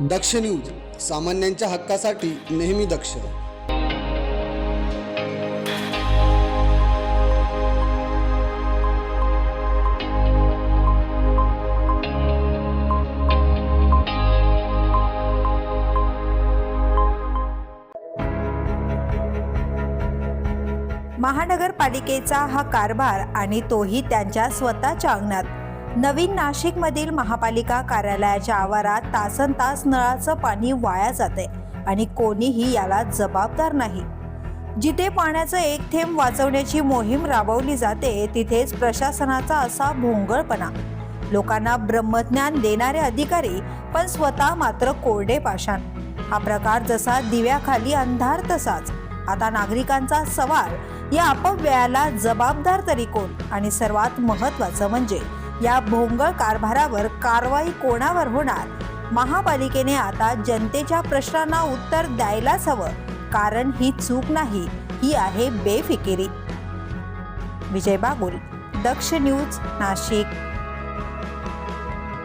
दक्ष news सामान्यांच्या हक्कासाठी नेहमी दक्ष. महानगरपालिकेचा हा कारभार आणि तोही त्यांच्या स्वतःच्या अंगणात. नवीन नाशिकमधील महापालिका कार्यालयाच्या आवारात तासन तास नळाचं पाणी वाया जाते आणि कोणीही याला जबाबदार नाही. जिथे पाण्याचं एक थेंब वाचवण्याची मोहीम राबवली जाते तिथेच प्रशासनाचा असा भोंगळपणा. लोकांना ब्रह्मज्ञान देणारे अधिकारी पण स्वतः मात्र कोरडे पाषाण. हा प्रकार जसा दिव्याखाली अंधार तसाच. आता नागरिकांचा सवाल या अपव्ययाला जबाबदार तरी कोण? आणि सर्वात महत्त्वाचं म्हणजे या भोंगळ कारभारावर कारवाई कोणावर होणार? महापालिकेने आता जनतेच्या प्रश्नांना उत्तर द्यायलाच हवं. कारण ही चूक नाही ही आहे बेफिकिरी. विजय बागुल दक्ष न्यूज नाशिक.